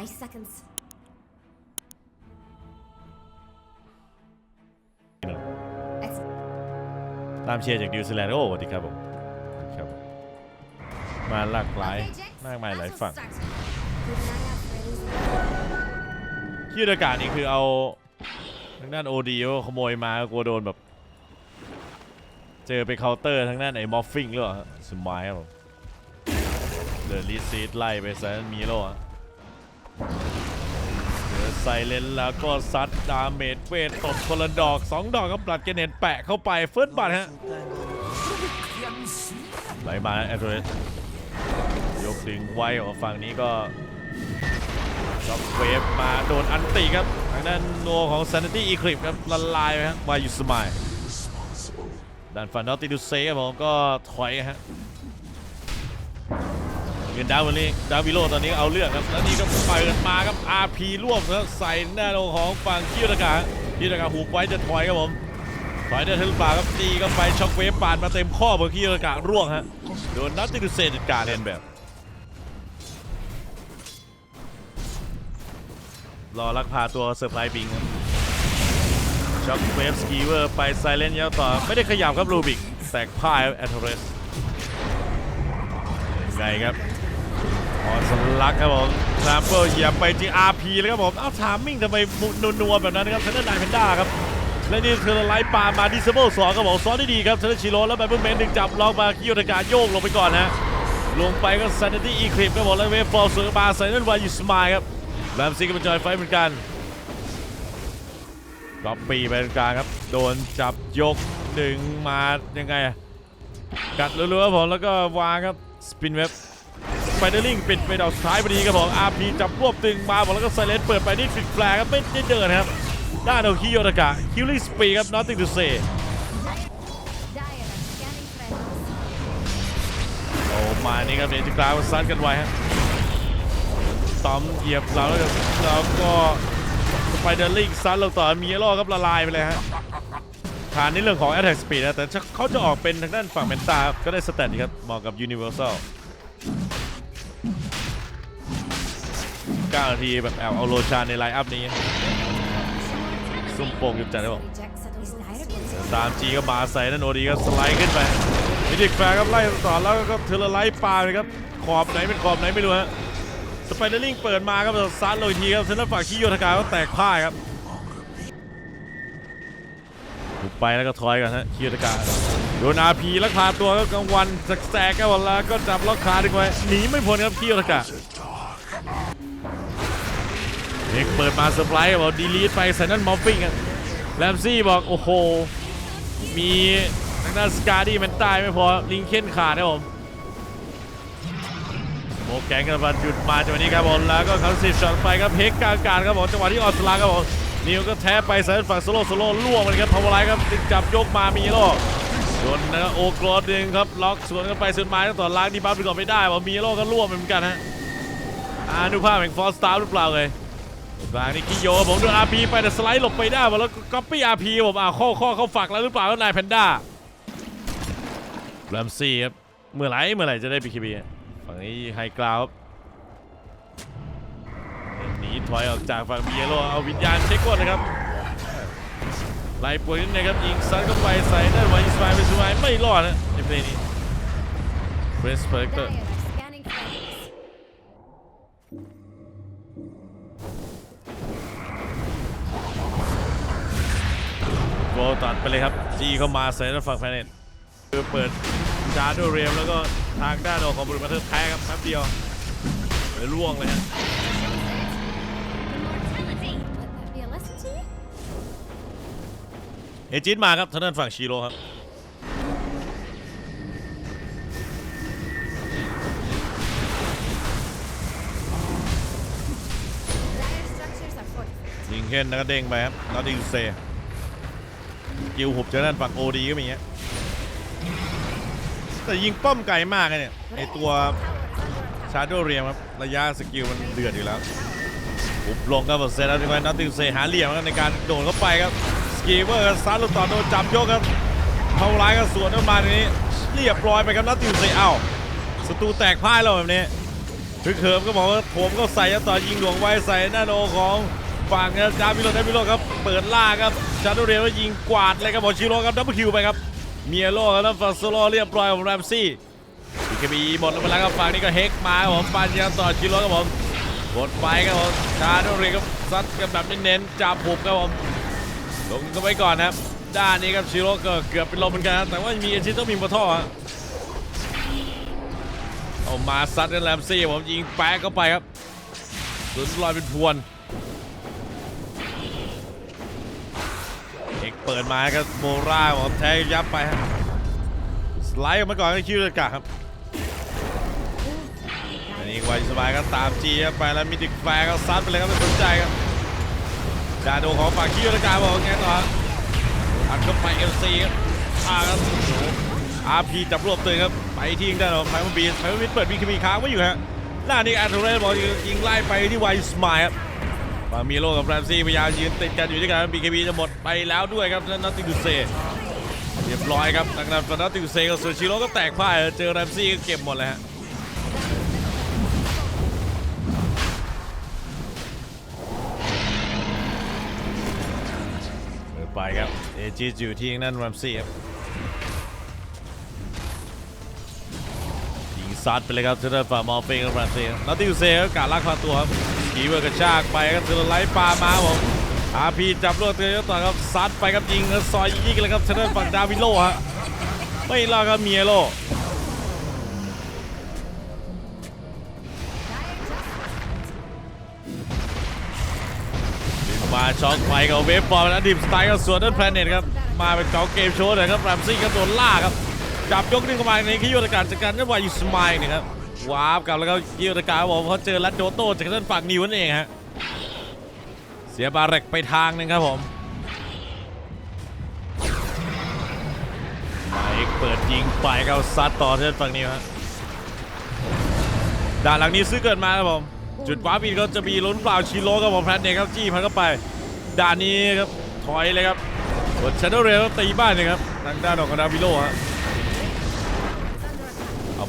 Five seconds. ตามเชียร์จากนิวซีแลนด์โอ้สวัสดีครับผมครับ มาหลากหลาย Okay, Jax, มากมายหลาย battle ฝั่ง starts. Keep an eye out for enemies. ยืดอากาศนี่คือเอาทางด้านโอดีขโมยมากลัวโดนแบบ เจอไปเคาน์เตอร์ทางด้านไอ้มอฟฟิงหรือเปล่าฮะสมายครับผมเดินลีดซีดไล่ไปซะมีโลฮะ เดือไซเลนแล้วก็ซัดดาเมจเวทตบคนละดอกสองดอกก็ปลัดเกเนตแปะเข้าไปเฟิร์สบัตฮะไหลมาแอดเรสยกดึงไว้ออกฝั่งนี้ก็ช็อคเวฟมาโดนอันติครับทางด้านโนของ Sanity Eclipse ครับละลายไปครับวายุสมายด้านฝั่งนอตติดูเซ่ครับผมก็ถอยฮะ เงินดาววันนี้ดาวิโลตอนนี้เอาเรื่องครับแล้วนี่ก็เปิดมาครับ RP ร่วมครับใส่หน้าของฝั่งคิวตากะคิวตากะหูไว้จะถอยครับผมถอยได้ถึงป่าครับตีก็ไปช็อคเวฟปาดมาเต็มข้อบนคิวตากะร่วงฮะโดนนัตติดเซ่จัดการเล่นแบบรอลักพาตัวเซอร์ไพรส์บิงครับช็อคเวฟสกีเวอร์ไปไซเลนยาวต่อ ไม่ได้ขยับครับลูบิกแตกพ่ายแอตเทเรสไงครับ ออสลักครับผมซามเปิลเหยียบไปที่ RP เลยครับผมเอ้าทามมิ่งทำไมนัวๆแบบนั้นนะครับเทนเนอร์นายเพนด้าครับและนี่คือไลฟ์ปามาดิสเบิลสองครับผมซ้อนได้ดีครับเทนเนอร์ชิโร่แล้วแบบเบิลเมนดึงจับล็อกมาคิโยตาการโยกลงไปก่อนฮะลงไปก็ซันตี้อีคลิปครับผมแล้วเวฟฟอลสวนมาใส่นั่นวายูสมายครับแรมซี่ก็เป็นจอยไฟเหมือนกันก็ปีไปกลางครับ โดนจับยกหนึ่งมายังไงอะกัดรัวๆครับผมแล้วก็วางครับสปินเว็บ ไปเดอร์ลิงปิดไปดอกสุดท้ายพอดีครับผมอาร์พีจับรวบตึงมาบอกแล้วก็ไซเลนเปิดไปนี่ฟิกแฟลครับไม่ได้เดินครับด้านโอคิโยตากะคิวลิสปีครับ nothing to say Dire are scanning friends. โอ้มานี่ครับเดนจิกลาวซัดกันไว้ฮะตอมเหยียบเราแล้วก็แล้วก็สไปเดอร์ลิงซัดลงต่อมีเอโร่ครับละลายไปเลยฮะฐานในเรื่องของ Attack Speed นะแต่เขาจะออกเป็นทางด้านฝั่งเมนตาครับก็ได้สแตทดีครับเหมาะกับ Universal 9 นาที แบบแอบเอาโลชานในไลน์อัพนี้ซุ่มโป่งหยุดจัดได้บอก Jax settles dire ตามจีก็มาใส่นั่นโอดีก็สไลด์ขึ้นไปมิดิกแฟร์ครับไล่ต่อแล้วก็เทเลไลท์ปาเลยครับ ขอบไหนเป็นขอบไหนไม่รู้ฮะสไปเดอร์ลิงเปิดมาครับซัดเลยทีครับเซนต์ฝั่งคิโยทากาก็แตกพ่ายครับบุกไปแล้วก็ถอยกันฮะคิโยทากาโดนอาพีแล้วพาตัวก็กลางวันแสกๆกันหมดแล้วก็จับล็อกขาดึงไว้หนีไม่พ้นครับคิโยทากา เด็กเปิดมาเซอร์ไพรส์บอกดีลีทไปใส่นั่นมอฟฟิงครับแรมซี่บอกโอ้โห มีทางด้านสกาดี้มันตายไม่พอลิงเคนขาดนะผมโมแกงกันบันหยุดมาจังหวะนี้ครับผมแล้วก็เขาสิบช็อตไปครับเฮกกลางการครับผมจังหวะที่ออสลาครับผมนิวก็แท้ไปใส่ฝั่งโซโล่โซโล่ล่วงมันครับพาวเวอร์ไลท์ครับจับยกมามีโลโดนนะโอกรอดดึงครับล็อกสวนกันไปสุดไม้ต่อล้างดีบัฟไปก่อนไม่ได้บอกมีโลก็ล่วงเหมือนกันฮะอานุภาพแห่งฟอสตาร์หรือเปล่าเลย กลางนี่กิโยผมโดนอาร์พีไปแต่สไลด์หลบไปได้มดแล้วก๊อปปี้อาร์พีผมอ่าข้อข้อเข้าฝักแล้วหรือเปล่าแล้วนายแพนด้าแรมซี่ครับเมื่อไหร่เมื่อไหร่จะได้บีคีบีฝั่งนี้ไฮกราวครับหนีถอยออกจากฝั่งเบีเยโรเอาวิญญาณเช็คก่อนนะครับไล่ป่วยนิดนึงครับยิงซัดเข้าไปใส่ได้วันอิสมาเป็นสมัยไม่รอดนะในเพลย์นี้เฟรสเปอร์เตอร์ ตัดไปเลยครับจีเข้ามาใส่ด้านฝั่งแพนเน็ตคือเปิดจาร์ดเรียมแล้วก็ทางด้านออกของบริมาเทอร์แพ้ครับแป๊บเดียวเลยล่วงเลยฮะเอจิตมาครับทางด้านฝั่งชิโร่ครับยิงเค้นแล้วก็เด้งไปครับนอตดิงเซ กิวหุบจากด้านฝั่งโอดีก็มีฮะแต่ยิงป้อมไกลมากเลยเนี่ยไอตัวชาร์โดเรียมครับระยะสกิลมันเดือดอยู่แล้วหุบลงครับเสร็จแล้วทีนี้นอตติเซหาเหลี่ยมครับในการโดดเข้าไปครับสกีเวอร์ซัดลูกต่อโดนจับยกครับเข้าร้ายก็สวนเข้ามาทีนี้เรียบร้อยไปครับนอตติเซเอ้าศัตรูแตกพ่ายแล้วแบบนี้พึกเหิมก็บอกว่าผมก็ใส่ต่อยิงหลวงไว้ใส่หน้าโนของฝั่งนะครับดาวิโรดาวิโรครับเปิดล่าครับ ชาโดเรียวยิงกวาดเลยครับบอชิโร่ครับดับเบิลคิวไปครับเมียโลครับแล้วฝั่งโซโลเรียบร้อยของแรมซี่อีกบีหมดแล้วไปแล้วครับฝั่งนี้ก็เฮกมาครับผมปันยาต่อชิโร่ครับผมกดไปครับผมชาโดเรียครับซัดกันแบบเน้นๆจับผมครับผมลงก็ไปก่อนครับด้านนี้ครับชิโร่ก็เกือบเป็นลมเหมือนกันนะแต่ว่ามีเอชิโตมีบอท่อเอามาซัดกันแรมซี่ผมยิงแป๊กเข้าไปครับสุนลอยเป็นพวน กเปิดมาครับโมราผมแทงยับไปครับสไลด์ออกมาก่อนก็คิวเลยกะครับอันนี้ไวสบายก็ตามจีครับไปแล้วมิติกแฟร์ก็ซัดไปเลยครับไม่สนใจครับดาโดของฝั่งคิวเลยกะบอกไงต่ออัดเข้าไปเอลซีครับอาครับอาร์พีจับรวบตัวครับไปที่ยิงได้หรอไฟมันบีไฟมันบีเปิดบีคบีค้างไว้อยู่ฮะหน้านี้อาร์ทูเรสบอกยิงไล่ไปที่ไวสมายครับ มามีโลกับแรมซี่พยายามยืนติดกันอยู่ด้วยกันบีคบีจะหมดไปแล้วด้วยครับนัตติดูเซเรียบร้อยครับทางด้านฟนัตติดูเซกับซูชิโร่ก็แตกพ่ายเจอแรมซี่ก็เก็บหมดเลยฮะเปิดไปครับเอจีอยู่ที่ทางด้านแรมซี่ครับยิงซัดไปเลยครับเทเลอร์ฝ่ามอลเฟงกับฟรานเซียนัตติวเซ่ก็การลากพาตัวครับ กีเวอร์กระชากไปครับเทเลอไลท์ปามาผมอาพีจับรวดเตยต่อครับซัดไปครับยิงแล้วซอยยิงกันเลยครับเทเลอร์ฝั่งดาวิโลฮะไม่รอดครับเมียโลมาช็อตไปกับเวฟบอลแล้วดิมสไตล์กับสวนนั่นแพลเน็ตครับมาเป็นเกาเกมโชว์เลยครับแรมซี่ครับโดนล่าครับจับยกดึงเข้ามาในคิโยตะการจากการนั่นวายูสมายนี่ครับ ว้าวกลับแล้วก็คิโยตะการบอกเขาเจอรัดโดโต้จากด้านฝั่งนิวนั่นเองฮะเสียบาเรกไปทางหนึงครับผมมาเอกเปิดยิงไปเขาซัดต่อที่ด้านฝั่งนิวฮะด่านหลังนี้ซื้อเกิดมาครับผมจุดว้าบีก็จะมีล้นเปล่าชิโร่ครับผมแพทเนกครับจี้พันเข้าไปด่านนี้ครับถอยเลยครับกดชันเดอร์เรลตีบ้านเลยครับทางด้านของดาวิโลฮะ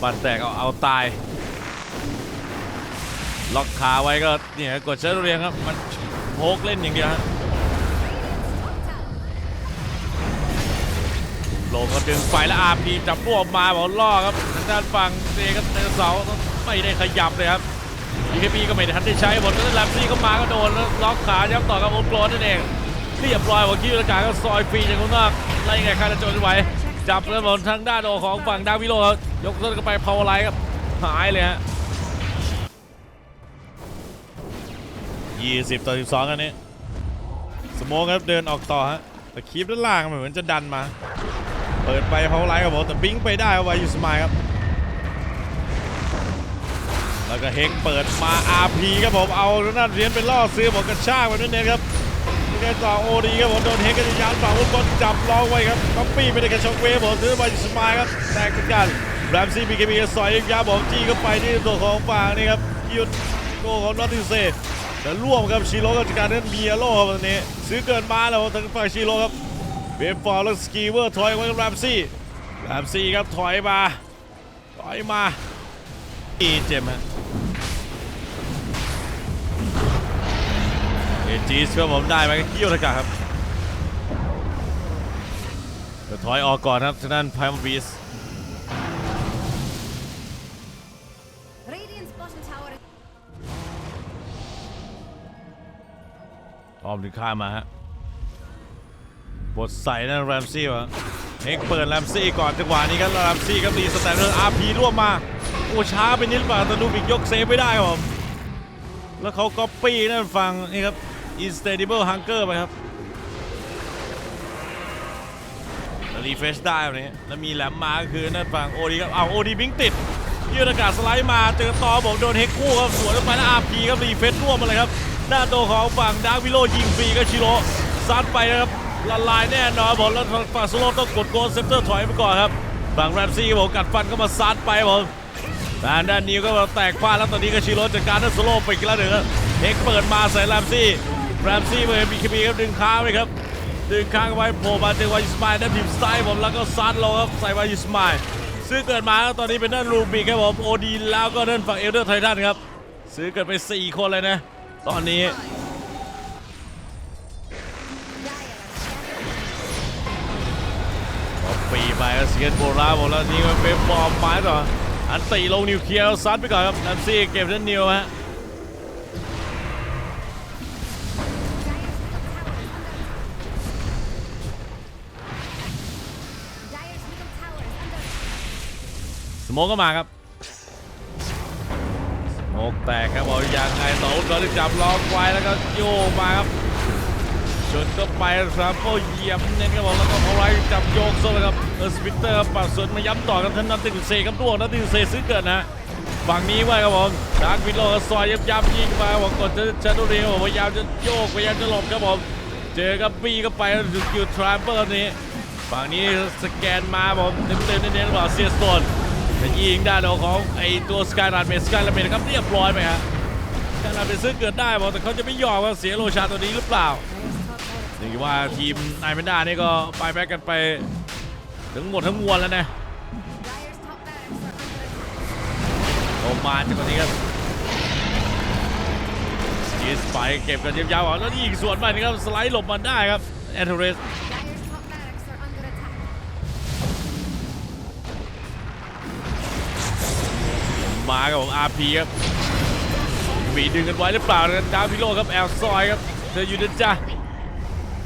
เอาบันแตกเอาเอาตาย ล็อกขาไว้ก็เนี่ยกดเชิญเรียงครับ มันโพกเล่นอย่างเดียวฮะลงก็ดึงไฟแล้วอาพีจับพวกมาบอกล่อครับทางด้านฝั่งเซก็เตะเสาไม่ได้ขยับเลยครับดีเคพีก็ไม่ได้ทันได้ใช้หมดแล้วแลมซี่ก็มาก็โดนแล้วล็อกขาย้ำต่อกับโอโกรนนั่นเองเรียบร้อยหัวคิวอากาศก็ซอยฟรีจากข้างนอกไล่ไงคาราโจนไว้จับแล้วบอลทางด้านโอของฝั่งดาวิโลครับ ยกต้นก็ไปพาวไลท์ครับหายเลยฮะ20ต่อ12กันนี้สโมองครับเดินออกต่อฮะแต่คีปด้านล่างเหมือนจะดันมา เปิดไปเพาไลท์ครับผมแต่บิงไปได้ครับวายูสมายครับแล้วก็เฮกเปิดมา RP ครับผมเอาหน้าเหรียญไปล่อซื้อบอกกระชากไปนั่นเองครับยังไงต่อโอดีครับผมโดนเฮกกันยานฝั่งอุบลจับล็อกไว้ครับก๊อปปี้ไปได้กระชอกเวฟผมซื้อวายูสมายครับแตกเหมือนกัน แรมซี่บีเคบีสอยยาผมจี้เข้าไปที่ตัวของฝั่งนี่ครับยุดโกของนอติเซแล้วร่วมครับชิโร่กับการนั้นเมียโลครับวันนี้ ซื้อเกินมาแล้วทางฝั่งชิโร่ครับเบฟฟอร์แล้วสกีเวอร์ถอยไว้กับแรมซี่แรมซี่ครับถอยมาถอยมาอีเจมฮะเอจีสครับผมได้ไหมเกี่ยวทากาครับถอยออกก่อนครับทางด้านไพมบีส ออมถึงข้ามาฮะบทใส่นั่นแรมซี่วะเอ็กเปิดแรมซี่ก่อนจังหวะนี้ครับแรมซี่ก็มีสแตนเดอร์อาร์พีร่วมมา โอ้ช้าไปนิดป่ะแต่ดูบิกยกเซฟไม่ได้ครับผมแล้วเขาก็ปี้นั่นฟังนี่ครับ Instable Hunger ไปครับแล้วรีเฟชได้แบบนี้แล้วมีแหลมมาก็คือนั่นฟังโอดีครับเอาโอดีบิงติดยืดอากาศสไลด์มาเจอตอบอกโดนเฮกคู่ครับสวนลงไปแล้วอาร์พีครับรีเฟชร่วมมาเลยครับ หน้าโตวของฝั่งดาร์วิโลยิงฟรีก็ชิโร่ซัดไปนะครับละลายแน่นอนบอกแล้วฝั่งสโลต้องกดโกนเซปเตอร์ถอยไปก่อนครับฝั่งแรมซี่บอกกัดฟันก็มาซัดไปผมทางด้านนิวก็มาแตกพลาดแล้วตอนนี้ก็ชิโร่จัดการนั่นสโลไปอีกแล้วหนึ่งครับเฮกเปิดมาใส่แรมซี่แรมซี่เปิดบีคบีครับดึงค้างไปครับดึงค้างไว้โผล่มาเจอวายุสมายได้พิมพ์ซ้ายผมแล้วก็ซัดลงครับใส่วายุสมายซื้อเกิดมาแล้วตอนนี้เป็นนั่นรูบิกครับผมโอดีแล้วก็นั่นฝั่งเอลเดอร์ไททันครับซื้อเกิดไป 4 คนเลยนะ ตอนนี้ ก็ปีไปเสียนโบราณหมดแล้วนี่มันเป็นบอมไม้ต่ออันตีลงนิวเคลียร์ซัดไปก่อนครับนันซี่เก็บเล่นนิวฮะสโมกก็มาครับ กแตกครับบอกยังไงต่ออุดรจับล็อกไว้แล้วก็โยกมาครับชนก็ไปครับก็เหยียบเน้นครับผมแล้วก็พอไรจับโยกโซ่เลยครับเออสปิเตอร์ครับปัดสวนมาย้ำต่อครับท่านนัทติเซครับดวงนัทติเซซื้อเกิดนะฝั่งนี้ไว้ครับผมดาร์กวิโลก็ซอยยับยับยิงมาบอกกดจะชาดูเรียพยายามจะโยกพยายามจะหลบครับผมเจอกับบีก็ไปแล้วคิวทรัมเปอร์นี้ฝั่งนี้สแกนมาผมเต็มเต็มๆเน้นๆบอกเซียสโต จะยิงได้านของไอตัวสกายรันเมสกายรันเมสครับเรียบร้อยไปฮะสกายรันเมสซื้อเกิดได้บอกแต่เขาจะไม่ยอมว่าเสียโลชาตัวนี้หรือเปล่า Dire's top tower is ถึงว่าทีมนายเมนด้านี่ก็ไปแบกกันไปถึงหมดทั้งมวลแล้วนะ Dire's top barracks are under attack. ลงมาจากตรงนี้ครับยีสไปเก็บกันยาวๆอะแล้วยิงสวนมานี่ครับสไลด์หลบมาได้ครับแอนเทเรส มาครับผมอาร์พีครับบีดึงกันไว้หรือเปล่านะดาวพิโลครับแอลซอยครับเธออยู่นะจ๊ะ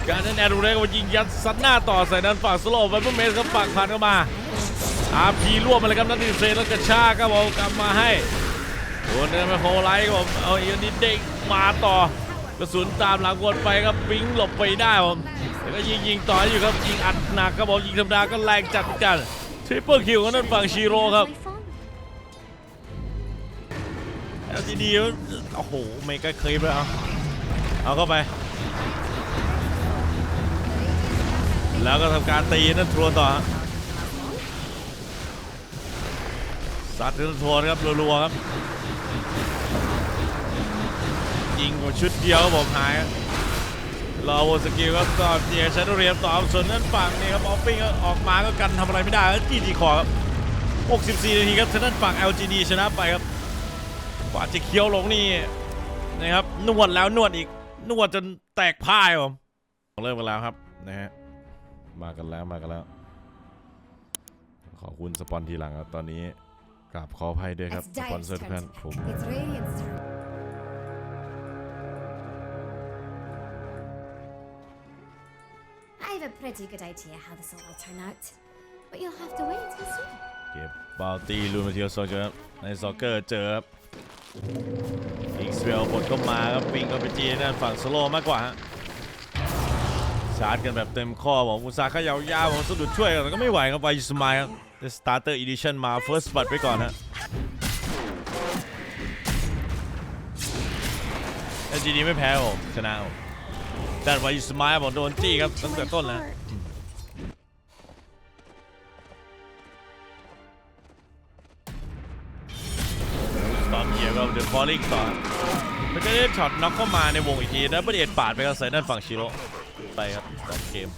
การนั้นแอนเทเรสก็ยิงยัดซัดหน้าต่อใส่ด้านฝั่งสโลว์ไวเปอร์เมสครับฝั่งผ่านเข้ามาอาร์พีรวบมาเลยครับนัทดิเซนแล้วกระชากครับผมกลับมาให้โดนเดินไปโฮไลท์ครับผมเอาอีกนิดเด็กมาต่อกระสุนตามหลังวนไปครับปิ้งหลบไปได้ผมแล้วก็ยิงยิงต่ออยู่ครับยิงอัดหนักครับผมยิงธรรมดาก็แรงจัดกันทริปเปิลคิวของนั่นฝั่งชิโร่ครับ My phone. LGD โอ้โหเมกะคลิปเลยเอาเอาเข้าไป แล้วก็ทำการตีนั่นทัวต่อสัตว์นั่นทัวครับรัวๆครับ ยิงกว่าชุดเดียวผมหายรอวสกิลครับต่อเจียชันเรียมต่อส่วนนั้นฝั่งนี่ครับออฟฟิงออกมาก็กันทำอะไรไม่ได้แล้วจีดีคอครับ 64 นาทีครับทางด้านฝั่ง LGD ชนะไปครับ กว่าจะเคี้ยวลงนี่นะครับนวดแล้วนวดอีกนวดจนแตกพ่ายผมเริ่มกันแล้วครับนะฮะมากันแล้วมากันแล้ว ขอบคุณสปอนทีหลังครับตอนนี้กราบขออภัยด้วยครับ It's สปอน Dire's เซอร์ทุก turn ท่าน to ผม attack. It's Radiant's turn. I have a pretty good idea how this will all turn out, but you'll have to wait and see. เก็บบาลตี้ลูมาเทียโซเจอครับในซ็อกเกอร์เจอครับ อีกสเวลบทก็มาครับปิงก็ไปจีนั่นฝั่งสโลมากกว่าฮะชาร์จกันแบบเต็มข้อบอกอุตสาขยาวยาวผมสะดุดช่วยแต่ก็ไม่ไหวครับไวสมายครับสตาร์เตอร์อีดิชั่นมาเฟิร์สบัตไปก่อนฮะแล้วจีดีไม่แพ้ผมชนะผมแต่วายุสมายผมโดนจี้ครับตั้งแต่ต้นแล้ว อลลิงต่อมันจะได้ช็อตน็อกเข้ามาในวงอีกทีแล้วประเด็นปาดไปก็ใส่ด้านฝั่งชิโร่ไปครับจบเกม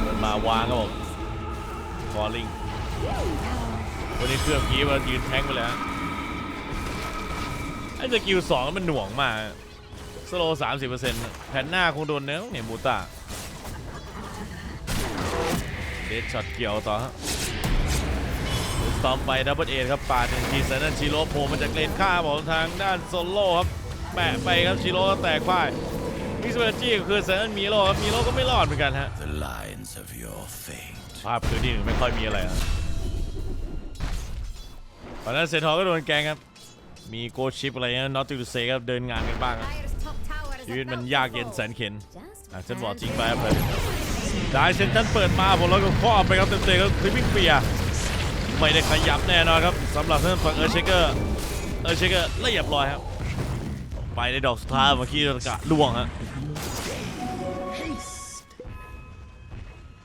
เดินมาวางครับผมบอลลิงวันนี้เครื่องกี้มายืนแทงไปแล้วไอ้สกิลสองมันหน่วงมากสโลสามสิบเปอร์เซ็นต์แผ่นหน้าคงโดนเนื้อเนี่ยมูตาเดดช็อตเกี่ยวต่อ สตอมไปดับเบิลเอครับปาดหนึ่งทีใส่นั่นชิโร่โผล่มาจากเลนข้างของทางด้านโซโล่ครับแปะไปครับชิโร่ก็แตกพ่ายมิสเวจี้ก็คือใส่นั่นมีโร่ครับมีโร่ก็ไม่รอดเหมือนกันฮะ The lines of your fate. ภาพคือที่หนึ่งไม่ค่อยมีอะไรนะตอนนั้นเซนทอร์ก็โดนแกงครับ มีโกชิปอะไรเงี้ยนอตติวเซครับเดินงานกันบ้างครับ Dire's top tower is ชีวิตมัน about ยาก to เย็น fall. แสนเข็น Just อะฉันบอก hand จริงไปครับเลยได้เซนทันเปิดมาผมแล้วก็ครอบไปครับเต็มๆครับคลิปปิ้งเปีย ไม่ได้ขยับแน่นอนครับสำหรับท่านฝั่งเออร์เชเกอร์เออร์เชเกอร์เรียบร้อยครับ ไปในดอกสุดท้ายเมื่อกี้ตะกะล่วงฮะ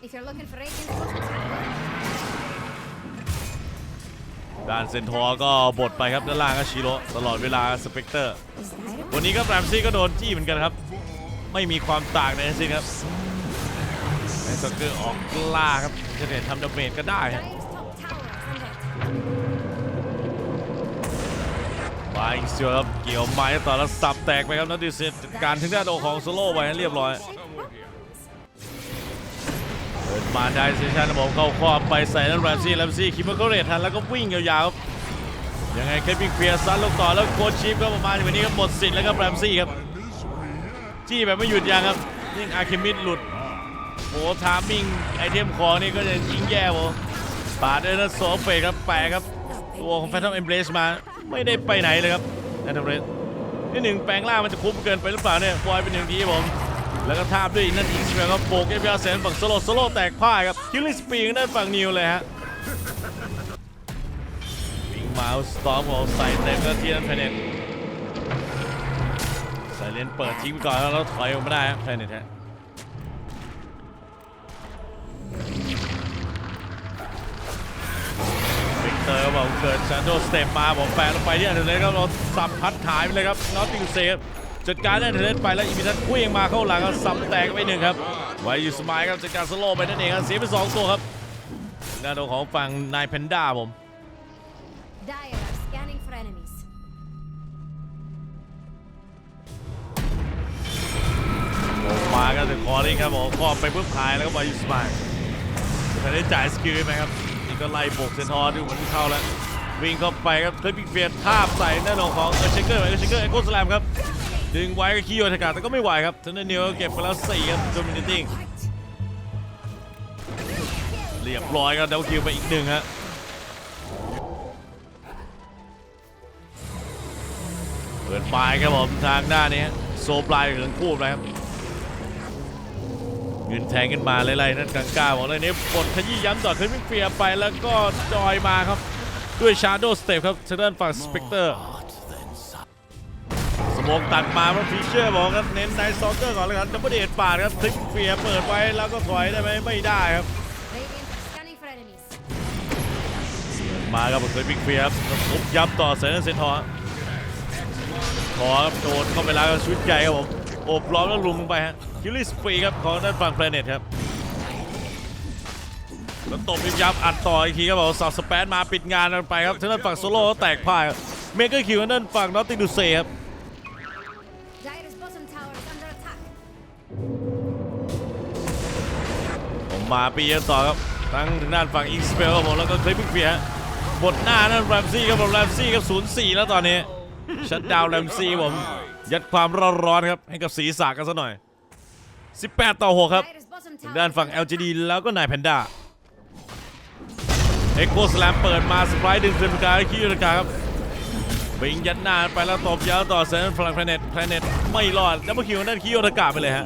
If you're looking for Radiant's top tower, ด้านเซนทอร์ก็บดไปครับด้านล่างก็ชิโร่ตลอดเวลาสเปกเตอร์ is Dire วันนี้ก็แรมซี่ก็โดนจี้เหมือนกันครับ ไม่มีความต่างในทั้งสิ้นครับแรสเกอร์ออกล่าครับจะเห็นทำดาเมจก็ได้ฮะ Dire's top tower is under attack. บายเสือครับเกี่ยวไม้ต่อแล้วสับแตกไปครับนัดดิเซตการถึงด้านโดของโซโล่ไปให้เรียบร้อยเปิดมาได้เซชันผมเข้าครอบไปใส่นั่นแรมซี่แรมซี่คิดว่าเขาเรททันแล้วก็วิ่งยาวๆครับยังไงเคปิงเฟียร์ซัดลงต่อแล้วโคชชิปก็ประมาณวันนี้ก็หมดสิทธิ์แล้วครับแรมซี่ครับจี้แบบไม่หยุดยั้งครับยิ่งอาร์เคมิดหลุดโอ้ทามมิ่งไอเทมของนี่ก็จะยิ่งแย่โว้ ปาดด้วยนะโซเฟครับแปะครับ ตัวของแฟนทอมเอ็มเบรสมาไม่ได้ไปไหนเลยครับแอนเอร์เบรสนี่หนึ่งแปลงล่างมันจะคุ้มเกินไปหรือเปล่าเนี่ยบอยเป็นหนึ่งทีผม แล้วก็ทาบด้วยอีกนั่นอีกสเปลครับโบกเอฟยาเซนฝั่งโซโลโซโลแตกพ่ายครับคิลลิสปีงด้านฝั่งนิวเลยฮะวิ่งมาสตอมของใส่เต็มก็ที่นั่นแพเน็ตใส่เลนเปิดทิ้งไปก่อนแล้วถอยออกมาได้ครับแพเน็ตฮะ เตอร์บอกเกิดซานโดสเต็ปมาผมแปะลงไปที่อันเดเลสก็เราสับพัดหายไปเลยครับนอตติงเซฟจัดการได้เทเลสไปแล้วอีพิทัน์เคว้งมาเข้าหลังก็สับแตกไปหนึ่งครับไวอยู่สมายครับจัดการสโลว์ไปนั่นเองครับเสียไปสองตัวครับด้านของฝั่งนายแพนด้าผม Dire are scanning for enemies. ออกมาก็จะคอริ่งครับผมครอไปเพื่อพายแล้วก็ไวยูสมายจะได้จ่ายสกิลไหมครับ ก็ไล่บกเซนทอร์ดูเหมือนเข้าแล้ว วิ่งเข้าไปครับเคยพิกเฟียร์ทาบใส่หน้าของของเออเชเกอร์เออเชเกอร์เอ็กโคสแลมครับ ดึงไว้ก็ขี้โยนอากาแต่ก็ไม่ไหวครับทันเดอร์นิวเก็บไปแล้วสี่ครับโดมินิติ้งเรียบร้อยครับเดวคิวไปอีกหนึ่งฮะเปิดปลายครับผมทางด้านนี้โซปลายถึงคู่นะครับ เงินแทงขึ้นมาไล่ๆนั่นกลางๆบอกเลยนี้ปลดขยี้ย้ำต่อขึ้นวิ่งเฟียไปแล้วก็จอยมาครับ ด้วยชาร์โดสเตปครับทางด้านฝั่งสเปกเตอร์สโมองตัดมาว่าฟีเชอร์บอกครับเน้นไนท์สตอกเกอร์ก่อนเลยครับดับเบิลเดปาดครับทึกเฟียเปิดไว้แล้วก็ถอยได้ไหมไม่ได้ครับมาครับผมเคยบิ๊กเฟียครับทุบยับต่อเซนเซนทอร์ขอครับโดนเข้าไปแล้วชุดใหญ่ครับผมโอบล้อมแล้วลุมลงไปฮะ คิลลี่สปีครับของด้านฝั่งแพลเน็ตครับแล้วตบยับยับอัดต่ออีกทีครับผมสับสเปซมาปิดงานกันไปครับทางด้านฝั่งโซโล่แตกพ่ายเมกเกอร์คิวทางด้านฝั่งนอตติดูเซ่ครับผมมาปีกันต่อครับทั้งทางด้านฝั่งอิงสเปลครับผมแล้วก็คลิปเฟียบทหน้านั่นแรมซี่ครับผมแรมซี่ครับศูนย์สี่แล้วตอนนี้ชัดดาวแรมซี่ผมยัดความร้อนๆครับให้กับสีสากกันซะหน่อย 18 ต่อ 6 ครับทางด้านฝั่ง LGD แล้วก็นายแพนด้าเอ็กโคสแลมเปิดมาสปายดึงคืนการคิวตะกาครับบิงยัดหน้าไปแล้วตบยาวต่อเซนฟลังแพลเน็ตแพลเน็ตไม่รอดดับเบิลคิวด้านคิวตะกาไปเลยฮะ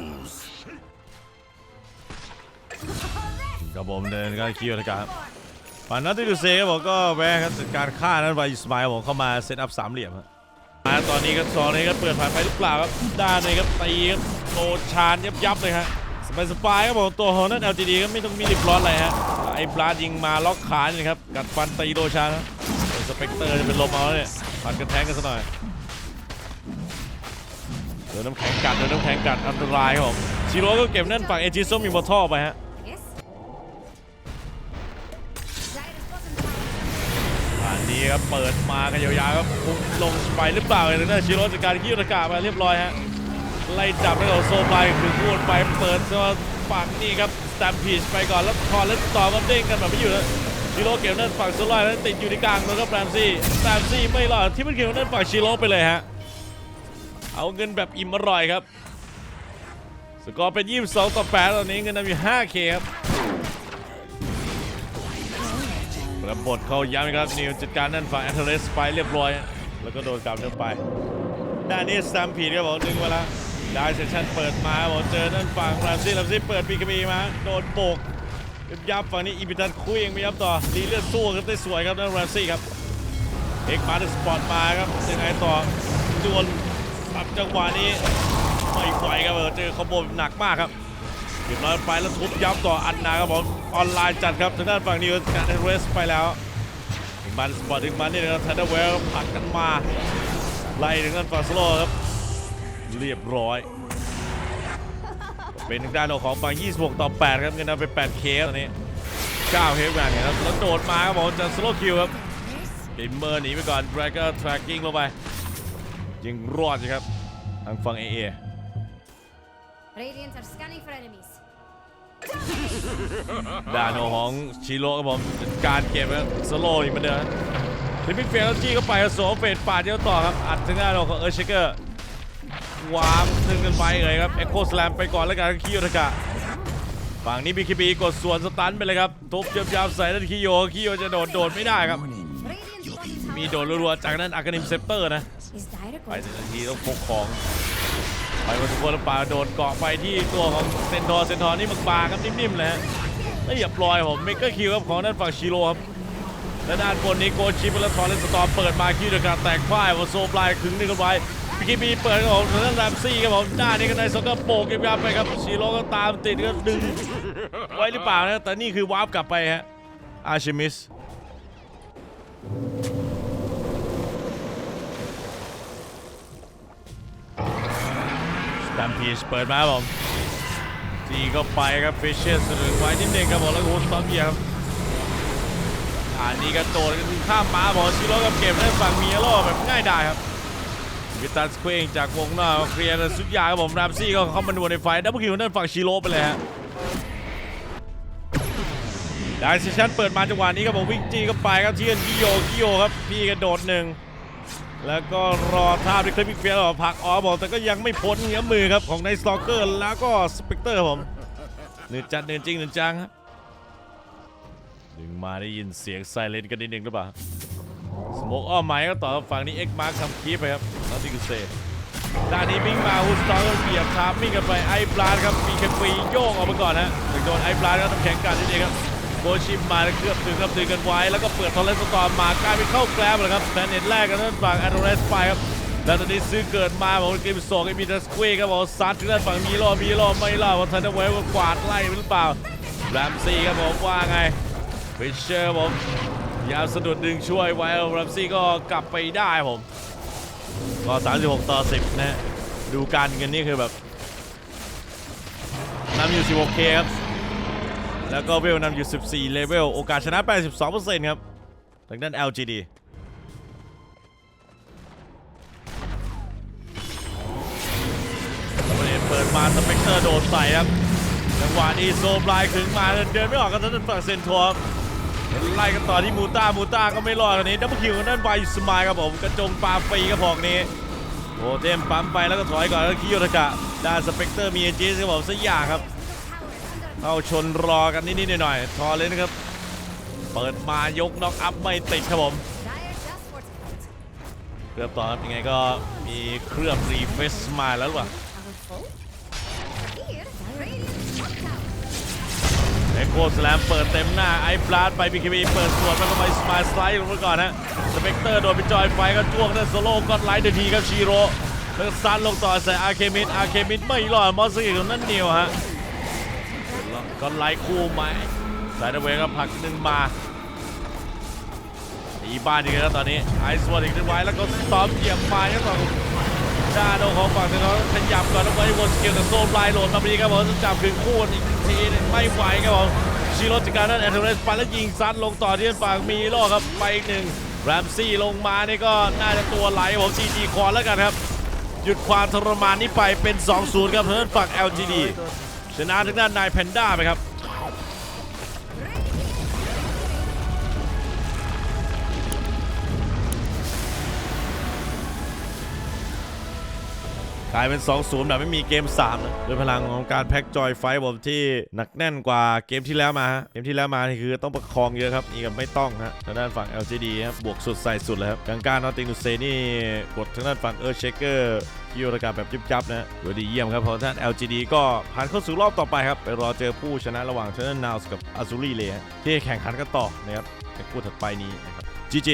ครับผมเดินก็คิวตะกาฝั่งนัทติดูเซ่บผมก็แวะครับการฆ่านั้นไวสมายผมเข้ามาเซตอัพสามเหลี่ยมฮะ มาตอนนี้ก็ซองนี้ก็เปิดผ่านไปหรือเปล่าครับด้านนี้ครับตีครับโดชานยับยับเลยฮะสบายสบายครับผมตัวของนั่น LGD ก็ไม่ต้องมีริบร้อนอะไรฮะไอ้บลาดยิงมาล็อกขานี่ครับกัดฟันตีโดชานสเปกเตอร์จะเป็นลมเอาเนี่ยฟันกันแทงกันซะหน่อยโดนน้ำแข็งกัดโดนน้ำแข็งกัดอันตรายครับผมชิโร่ก็เก็บนั่นฝั่งเอจิโซมีมอท่อไปฮะ นี้ครับเปิดมากันยาวๆครับพุ่งลงไปหรือเปล่าเนี่ยชิโร่จัดการคิวตะกามาเรียบร้อยฮะไล่จับแล้วโซไลคือพูดไปเปิดตัวฝั่งนี่ครับสแตมพีชไปก่อนแล้วคอแล้วต่อมาเด้งกันแบบไม่อยู่แล้วชิโร่เก็บนั่นฝั่งโซไลแล้วติดอยู่ที่กลางแล้วก็แรมซี่แรมซี่ไม่รอดที่มันเก็บนั่นฝั่งชิโร่ไปเลยฮะเอาเงินแบบอิ่มอร่อยครับสกอร์เป็น 22 ต่อ 8 ตอนนี้เงินนำอยู่ 5K ครับ ระบทเขาย้ำครับนิวจัดการนั่นฝั่งแอนเทเลสไปเรียบร้อย แล้วก็โดนกลับเดินไปด้านนี้สแตมพีดครับผมดึงมาแล้วได้เซสชั่นเปิดมาบผมเจอนั่นฝั่งแรมซี่แรมซี่เปิดปีกบีมาโดนโบกยับฝั่งนี้อีพิทันคุยเองไม่ยับต่อรีเลือดสู้ครับได้สวยครับนั่นแรมซี่ครับเอกมาในสปอร์ตมาครับยังไงต่อดวลปรับจังหวะนี้ไม่ไหวครับเออเจอคอมโบหนักมากครับเรียบร้อยไปแล้วทุบย้ำต่ออันนาครับผม ออนไลน์จัดครับทางด้านฝั่งนิวการเรสไปแล้วถึงมันสปอร์ตถึงมันนี่นะครับทันเดอร์เวลผลักกันมาไล่ถึงนั่นฝั่งสโลครับเรียบร้อย เป็นทางด้านของฝั่ง26 ต่อ 8 ครับเงินเอาไป8เคสตอนนี้ 9เคสกันเนี่ยครับแล้วโดดมาครับผมจะสโลคิวครับ There's ดิมเมอร์หนีไปก่อนแดรกเกอร์ทร็กกิ้งลงไปยิงรอดสิครับทางฝั่งเอเอ Radiant are scanning for enemies. ด้านของชิโร่ครับผมจัดการเก็บครับสโลอีกเหมือนเดิมลิมิกเฟลจี้เข้าไปครับสวมเฟดปาดเดียวต่อครับอัดทางด้านของเออร์เชเกอร์วามหนึ่งกันไปเลยครับเอ็กโคสแลมไปก่อนแล้วกันคิโยทากะฝั่งนี้บีคีบีกดส่วนสตันไปเลยครับทุบยับๆใส่นั่นคิโยคิโยจะโดดโดดไม่ได้ครับ Radiant bottom มี tower โดดรัวๆจากนั้นอากานิมเซปเตอร์นะ is dire ไป gold. แต่ละทีต้องพกของ ไปมาทุกคนแล้วป่าโดนเกาะไปที่ตัวของเซนทอร์เซนทอร์นี่มันบาครับนิ่มๆเลยฮะแล้วอย่าปล่อยผมเมกเกอร์คิวครับของด้านฝั่งชิโร่ครับและด้านบนนี้โกชิปและทอร์เรนสตอร์เปิดมาคิวเดอะการแตกพ่ายว่าโซปลายขึงหนึ่งกันไว้พีคีบีเปิดครับผมทางด้านแรมซี่ครับผมด้านนี้ก็ในสก็โปกเก็บยาไปครับชิโร่ก็ตามติดก็ดึงไว้หรือเปล่านะแต่นี่คือวาร์ปกลับไปฮะอาชิมิส สแตมพีชเปิดมาครับผมจีก็ไปครับฟิชเชอร์สรึงไว้นิดนึงครับผมแล้วก็โฮสตอมเยียครับอันนี้ก็โดดกันข้ามมาบอกชิโร่กับเก็บได้ฝั่งเมียโร่แบบง่ายดายครับวิตัสเคว้งจากวงนอกเคลียร์สุดยาครับผมรามซี่ก็เข้ามาดวลในไฟดับเบิลคิวนั่นฝั่งชิโร่ไปเลยฮะได้เซชันเปิดมาจังหวะนี้ครับผมวิ่งจีก็ไปครับเทียนกิโยกิโยครับพี่กระโดดหนึ่ง แล้วก็รอท่าด้วยคลิปอีกเฟียร์ผักออบอกแต่ก็ยังไม่พ้นเงี้ยมือครับของในสตอกเกอร์แล้วก็สเปกเตอร์ผมเนื้อจัดเนื้อจริงเนื้อจังครับดึงมาได้ยินเสียงไซเรนกันนิดนึงหรือเปล่าสโมกอ้อมไม้ก็ต่อฝั่งนี้เอ็กมาร์คทำคีปไปครับล้วที่กุเซด้านนี้วิ่งมาฮูสตอร์ก็เบียดทามมิ่งกันไปไอ้ปลาครับมีแค่ปีโยกออกมาก่อนฮะถึงโดนไอ้ปลาก็ต้องแข่งกันนิดเดียวครับ โกชิมมาแล้วเคลือบถึงครับดึงกันไว้ แล้วก็เปิดทอร์เรสตอร์มากลายเป็นเข้าแกลบเลยครับแพนเน็ตแรกกันด้านฝั่งแอนโดเรสไปครับแล้วตอนนี้ซื้อเกิดมาบอกว่าเกมสองไอ้มีดัสควีครับบอกว่าซัดถึงด้านฝั่งมีรอมีรอไม่รอว่าทันเดอร์เวลก็กวาดไล่หรือเปล่าแรมซี่ครับผมว่าไงฟิชเชอร์ผมยาวสะดุดดึงช่วยไว้แรมซี่ก็กลับไปได้ผมก็36 ต่อ 10 นะฮะดูการกันนี่คือแบบนำอยู่ 16K ครับ แล้วก็เวลนำอยู่ 14 เลเวล โอกาสชนะ 82%ครับ ทางด้าน LGD เด็นเปิดมาสเปกเตอร์โดดใส่ครับ จังหวะนี้โซบลายขึงมาเดินไม่ออกกันทั้งฝั่งเซนทรัลไล่กันต่อที่มูต้ามูต้าก็ไม่รอดตอนนี้ดับเบิลคิวกันด้านไวสมายครับผมกระจงปาฟรีกระบอกนี้โอเทมปั๊มไปแล้วก็ถอยก่อนแล้วคิโยตะกะด้านสเปกเตอร์มีเอจิสครับผมสักอย่างครับ เข้าชนรอกันนิดๆหน่อยๆทอเลยนะครับ เปิดมายกน็อกอัพไม่ติดครับผมเคลือบต่อครับยังไงก็มีเคลือบรีเฟสมาแล้วหรือเปล่า Powerful. Here, Radiant top tower. เอ็กโคสแลมเปิดเต็มหน้าไอ้ปลาดไปบีคีบีเปิดสวนมาเข้าไปสมาสไลด์ลงมาก่อนฮะสเปกเตอร์โดนไปจอยไฟก็จ้วงนั่นโซโล่ก็ไลท์เดทีครับชีโร่แล้วซัดลงต่อใส่อาร์เคมิดอาร์เคมิดไม่รอดมอสซี่ของนั่นเดียวฮะ ก็ไลท์คู่ไหมสายตะเวก็ผลักดึงมาตีบ้านอีกแล้วตอนนี้ไอซ์วอร์ดอีกนึงไว้แล้วก็สตอมเหยียบมาครับฝั่งด้านของฝั่งที่เขาขยับก่อนแล้วไปวนสกิลแต่โซนปลายโหลดมาพอดีครับผมจะจับคืนคู่อีกทีหนึงไม่ไหวครับผมชิโรจิการนั้นแอนเทเรสไปแล้วยิงซัดลงต่อที่ฝั่งมีโลครับไปอีกหนึ่งแรมซี่ลงมานี่ก็น่าจะตัวไหลผมจีจีคอนแล้วกันครับ หยุดความทรมานนี้ไปเป็น 2-0 ครับทางด้านฝั่ง LGD ชนะทางด้านนายแพนด้าไปครับ ลายเป็น2-0แบบไม่มีเกม3นะด้วยพลังของการแพ็กจอยไฟผมที่หนักแน่นกว่าเกมที่แล้วมาเกมที่แล้วมานี่คือต้องประคองเยอะครับนี่ก็ไม่ต้องฮะทางด้านฝั่ง LGD ครับบวกสุดใส่สุดเลยครับกลางการนอติงดูเซนี่กดทางด้านฝั่งเออร์เชเกอร์คิวรากาแบบจับๆนะฮะดูดีเยี่ยมครับเพราะท่าน LGD ก็ผ่านเข้าสู่รอบต่อไปครับ ไปรอเจอผู้ชนะระหว่างเทอร์นาวส์กับอาซูรีเลยที่แข่งขันกันต่อนะครับในคู่ถัดไปนี้นะครับ GG